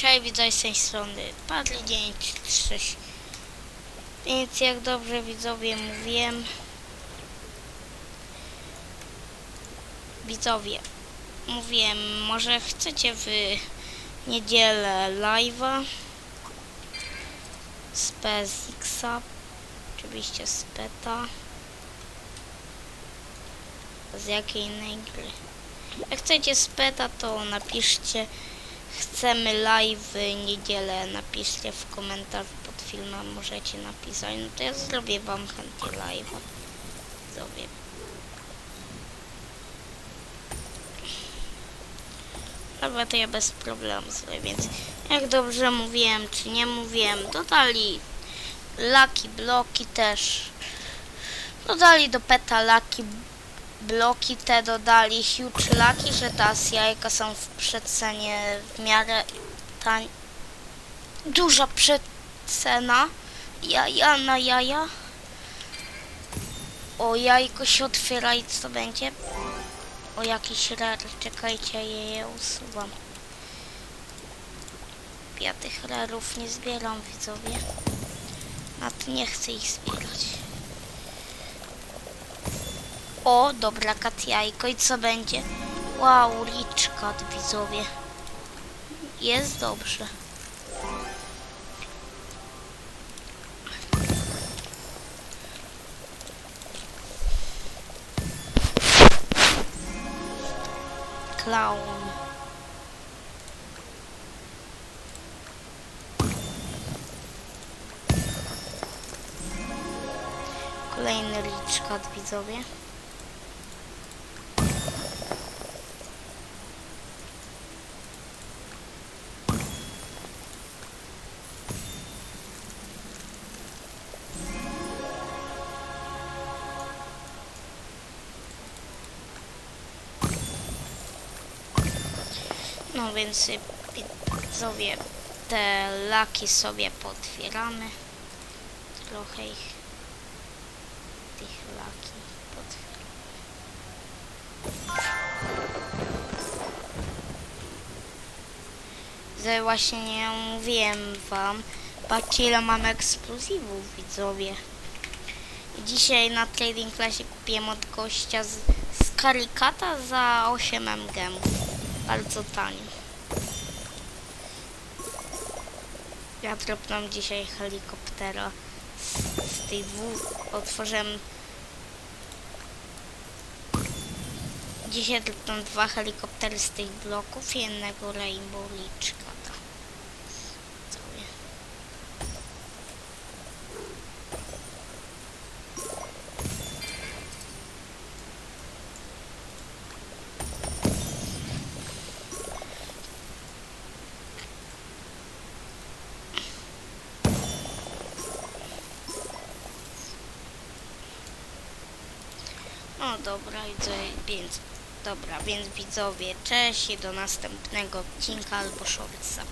Cześć, widzę z tej strony Padli 936 Więc jak dobrze widzowie mówiłem Widzowie Mówiłem, może chcecie w niedzielę live'a z PSX-a Oczywiście z PETA Z jakiej innej gry Jak chcecie z PETA to napiszcie Chcemy live niedzielę. Napiszcie w komentarzu pod filmem, możecie napisać. No to ja zrobię wam chętnie live. Zrobię. Dobra, to ja bez problemu zrobię, więc jak dobrze mówiłem, czy nie mówiłem, dodali laki bloki też. Dodali do peta laki bloki te dodali huge laki, że teraz jajka są w przecenie w miarę tań... Duża przecena. Jaja na jaja. O, jajko się otwiera i co będzie? O, jakiś rare. Czekajcie, je, je usuwam. Ja tych rarów nie zbieram, widzowie. A nie chcę ich zbierać. O, dobra, kat jajko. I co będzie? Wow, cat, widzowie. Jest dobrze. Clown. Kolejny cat, widzowie. No więc widzowie, te laki sobie potwieramy. Trochę ich, tych laki potwieramy. Że właśnie nie mówiłem wam, patrzcie ile mam eksplozywów widzowie. Dzisiaj na Trading Classie kupiłem od gościa z, z karikata za 8 mg. Bardzo tanio. Ja dropnąłem dzisiaj helikoptera z, z tych dwóch. Otworzyłem. Dzisiaj dropnąłem dwa helikoptery z tych bloków i jednego Rainbow Lichkata. Dobra, widzę, więc dobra, więc widzowie, cześć i do następnego odcinka albo shortsa.